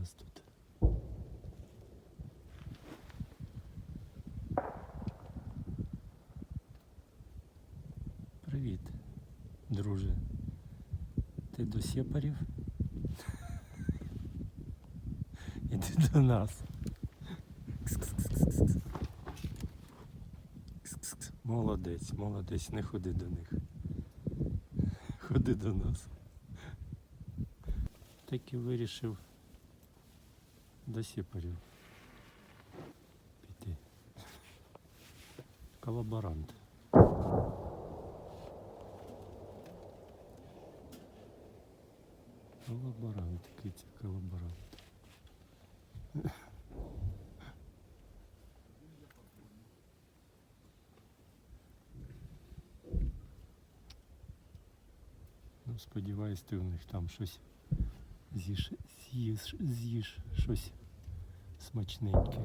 нас тут? Привіт, друже. Ти до сепарів? Іди до нас. Молодець, молодець, не ходи до них. Ходи до нас. Так і вирішив до сепарів піти. Колаборант. Колаборант, киця, колаборант. Ну, сподіваюсь, ти у них там щось з'їш, з'їш, з'їш щось смачненьке.